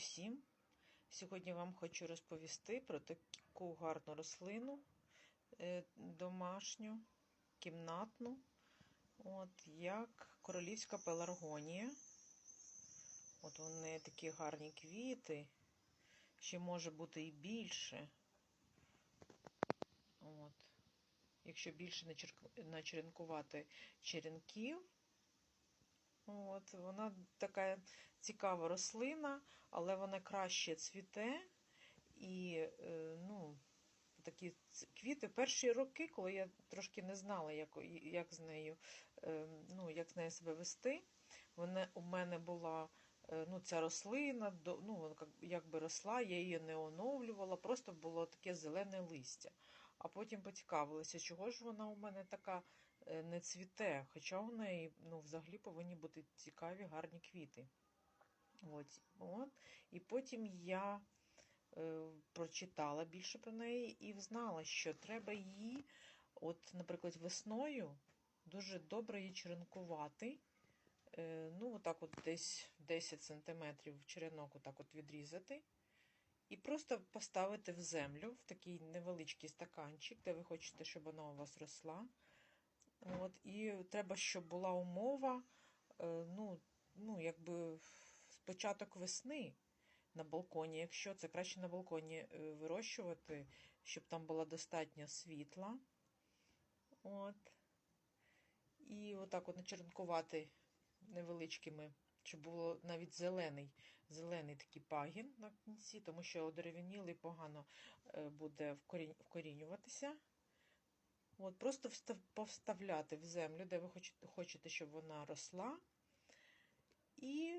усім! Сьогодні вам хочу розповісти про таку гарну рослину е, домашню, кімнатну, от, як королівська пеларгонія. От вони такі гарні квіти, ще може бути і більше. От. Якщо більше начеренкувати черенків, От, Вона така цікава рослина, але вона краще цвіте. І е, ну, такі квіти перші роки, коли я трошки не знала, як як, з нею е, ну, як з нею себе вести, вона, у мене була е, ну, ця рослина, ну, якби росла, я її не оновлювала, просто було таке зелене листя. А потім поцікавилася, чого ж вона у мене така не цвіте, хоча у неї ну, взагалі повинні бути цікаві, гарні квіти. От, от. І потім я е, прочитала більше про неї і знала, що треба її, от, наприклад, весною дуже добре її черенкувати. Е, ну, отак от десь 10 см черенок отак от відрізати. І просто поставити в землю в такий невеличкий стаканчик, де ви хочете, щоб вона у вас росла. От, І треба, щоб була умова, е, ну, ну, якби початок весни на балконі. Якщо це краще на балконі е, вирощувати, щоб там була достатньо світла. От. І отак от начеренкувати невеличкими, щоб було навіть зелений зелений такий пагін на кінці, тому що одерев'янілий погано е, буде вкорінюватися. От, Просто повставляти в землю, де ви хочете, щоб вона росла. І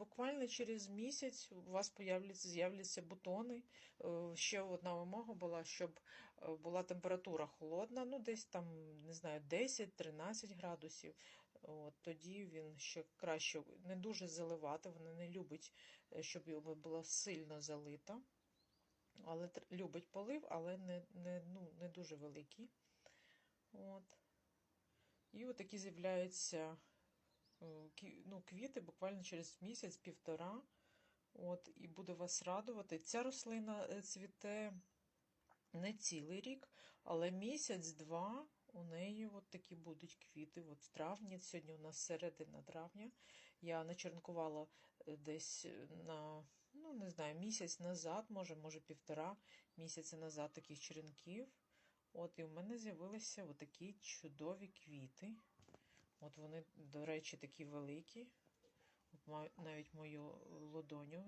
буквально через місяць у вас з'являться бутони. Е, ще одна вимога була, щоб е, була температура холодна, ну десь там, не знаю, 10-13 градусів. От, Тоді він ще краще не дуже заливати, вона не любить, е, щоб його було сильно залито. Але любить полив, але не, не, ну, не дуже великий. От. І отакі з'являються ну, квіти буквально через місяць-півтора. От, І буде вас радувати. Ця рослина е, цвіте не цілий рік, але місяць-два у неї от такі будуть квіти. От В травні, сьогодні у нас середина травня. Я начернкувала е, десь на ну, не знаю, місяць назад, може, може півтора місяця назад таких черенків. От, і в мене з'явилися отакі чудові квіти. От вони, до речі, такі великі. Навіть мою ладоню